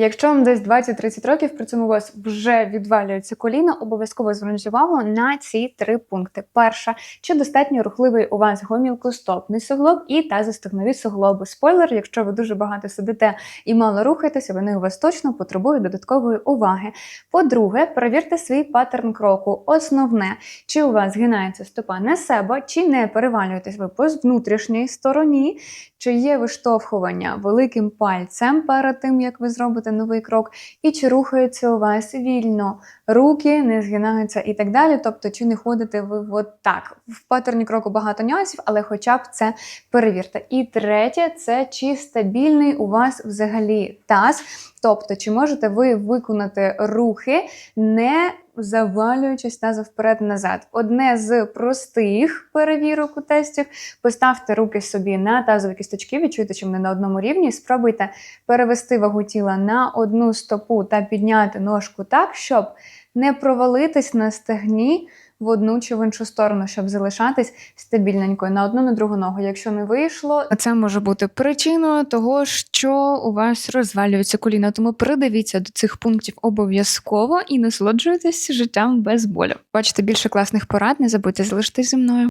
Якщо вам десь 20-30 років, при цьому у вас вже відвалюється коліно, обов'язково зверніть увагу на ці три пункти. Перша, чи достатньо рухливий у вас гомілкостопний суглоб і тазостегнові суглоби. Спойлер, якщо ви дуже багато сидите і мало рухаєтеся, вони у вас точно потребують додаткової уваги. По-друге, перевірте свій паттерн кроку. Основне, чи у вас згинається стопа на себе, чи не перевалюєтесь ви по внутрішній стороні, чи є виштовхування великим пальцем перед тим, як ви зробите новий крок, і чи рухається у вас вільно, руки не згинаються і так далі. Тобто, чи не ходите ви от так. В паттерні кроку багато нюансів, але хоча б це перевірте. І третє, це чи стабільний у вас взагалі таз. Тобто, чи можете ви виконати рухи, не завалюючись тазу вперед-назад. Одне з простих перевірок у тестів. Поставте руки собі на тазові кісточки, відчуйте, що вони на одному рівні. Спробуйте перевести вагу тіла на одну стопу та підняти ножку так, щоб не провалитись на стегні в одну чи в іншу сторону, щоб залишатись стабільненькою на одну на другу ногу. Якщо не вийшло, це може бути причиною того, що у вас розвалюється коліна. Тому придивіться до цих пунктів обов'язково і насолоджуйтесь життям без болю. Бачите більше класних порад. Не забудьте залишитись зі мною.